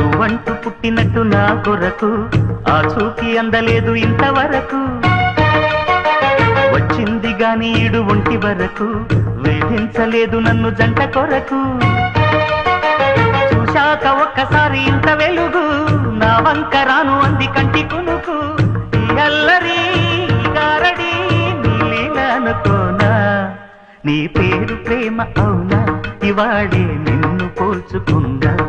నువ్వంటూ పుట్టినట్టు నా కొరకు. ఆ చూకి అందలేదు ఇంతవరకు. వచ్చింది గాని ఈడు ఒంటి వరకు. వేధించలేదు నన్ను జంట కొరకు. చూశాక ఒక్కసారి ఇంత వెలుగు. నా వంక రాను అంది కంటి కునుకు. అల్లరి గారడి నీళ్ళనుకోనా నీ పేరు ప్రేమ అవునా? ఇవాడే నిన్ను పోల్చుకుందా?